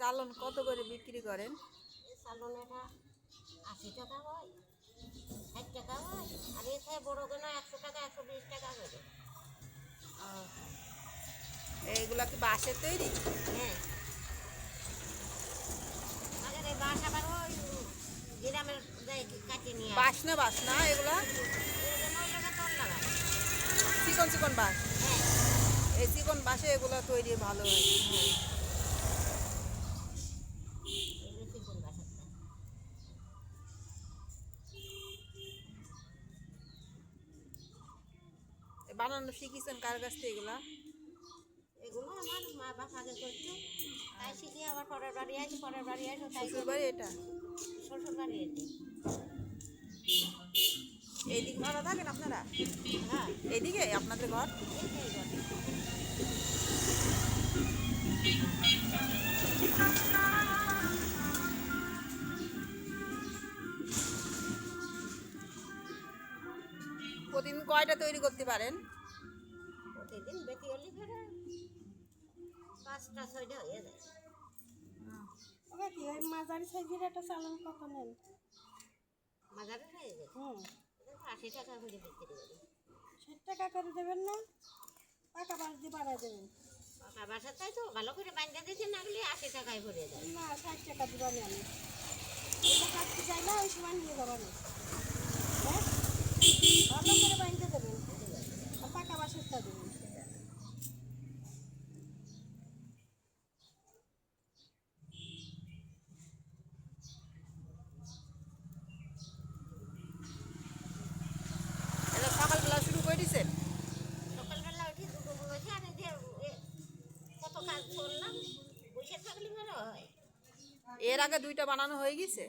চালন কত করে বিক্রি করেন? আশি টাকা হয় ষাট টাকা হয় আর বড় কেন একশো টাকা একশো বিশ টাকা করে। এইগুলা কি বাঁশের তৈরি? হ্যাঁ। আগের এই বাস আবার ওই গ্রামের কাটিয়ে নিয়ে। বাঁশ না বাঁশ না এগুলা? চিকন চিকন বাঁশ? হ্যাঁ। এই চিকন বাঁশে এগুলো তৈরি ভালো হয় হ্যাঁ এই যে চিকন বাসাটা এ বানানো শিখেছেন কার কাছ থেকে এগুলা? এগুলো আমার মা বাপ আগে করতো তাই শিখে আবার পরের বাড়ি আসি পরের বাড়ি আসো তাই শ্বশুর বাড়ি এটা? শ্বশুর বাড়ি এসে এইদিক ভাড়া থাকেন আপনারা? হ্যাঁ। এইদিকে আপনাদের ঘর। প্রতিদিন কয়টা তৈরি করতে পারেন? প্রতিদিন বেশি হলে ফেরে পাঁচটা ছয়টা হয়ে যায়। ওকে কি ওই মাঝারি সাইজের একটা চালান কত নেন। মাঝারি হয়ে যায়? হুম। আশি টাকা করে বিক্রি করি। ষাট টাকা করে দেবেন না? পাকা বাস দিয়ে বাড়াই দেবেন। পাকা বাসার তাই তো ভালো করে বান্ধা দিয়েছে না গেলে আশি টাকায় ভরে যায়। না ষাট টাকা দিবানি আমি এটা কাটতে চাই না ওই সময় নিয়ে যাবানি এর আগে দুইটা বানানো হয়ে গেছে?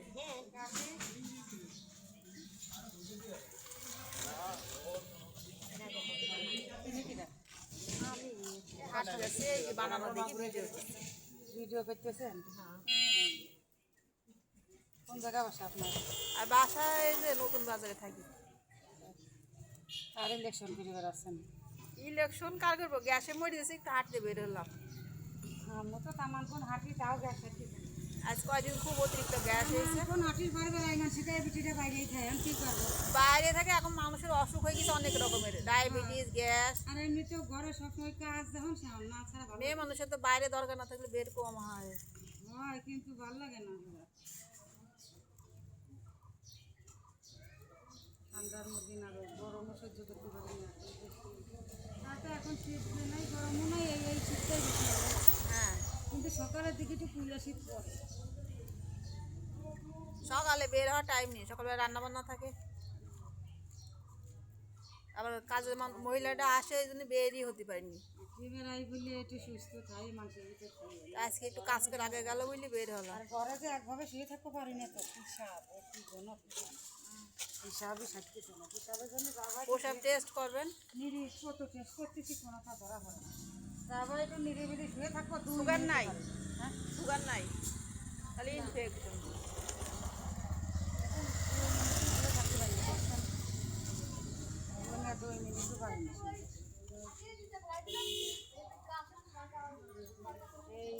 সেই বানানো দেখি ভিডিও ভিডিও করতেছেন? কোন জায়গা বাসা আপনার? আর বাসায় যে নতুন বাজারে থাকি। আর ইলেকশন ইলেকশন কার করব? গ্যাসে মরে গেছে একটু হাঁটতে বেরোলাম তো তামান কোন হাঁটি তাও গ্যাস আজ কয়দিন খুব অতিরিক্ত গ্যাস হয়েছে। বাইরে থেকে এখন মানুষের অসুখ হয়ে গেছে অনেক রকমের। Diabetes gas. আর এমনিতেও ঘরে সবসময় কাজ যখন না ছাড়া মেয়ে মানুষের তো বাইরে দরকার না থাকলে বের কম হয়। হয় কিন্তু ভালো লাগে না। ঠান্ডার মধ্যে না গরমও সহ্য করতে পারি না আর তো এখন শীত নেই গরমও নেই এই এই শীতটাই বেশি হবে হ্যাঁ কিন্তু সকালের দিকে একটু কুইলা শীত পড়ে। সকালে বের হওয়ার টাইম নেই সকালবেলা রান্না বান্না থাকে। আবার কাজের মহিলাটা আসে ওই জন্য বেরই হতে পারিনি। বলে একটু সুস্থ মানুষের আজকে একটু কাজ করে আগে গেল বলে বের হলাম আর ঘরে যে একভাবে শুয়ে থাকতে পারি না তো হিসাব ও কি হিসাবই থাকতেছে না হিসাবের জন্য বাবা পোশাক টেস্ট করবেন। নিরি কত টেস্ট করতেছি কোনোটা ধরা না। যাব একটু নিরিবিলি শুয়ে থাকব দুই সুগার নাই? হ্যাঁ? সুগার নাই? খালি ইনফেকশন দুই মিনিটও পারি এই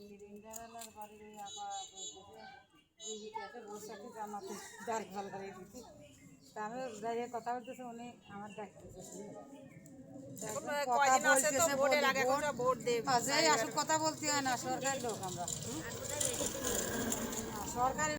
মিরিন্দারালার বাড়ির ওই আবার দিদিকে বসে তা আমি দাঁড়িয়ে কথা বলতেছে উনি আমার ডাকতেছে। কথা বলতে হয় না সরকারি লোক আমরা। সরকারি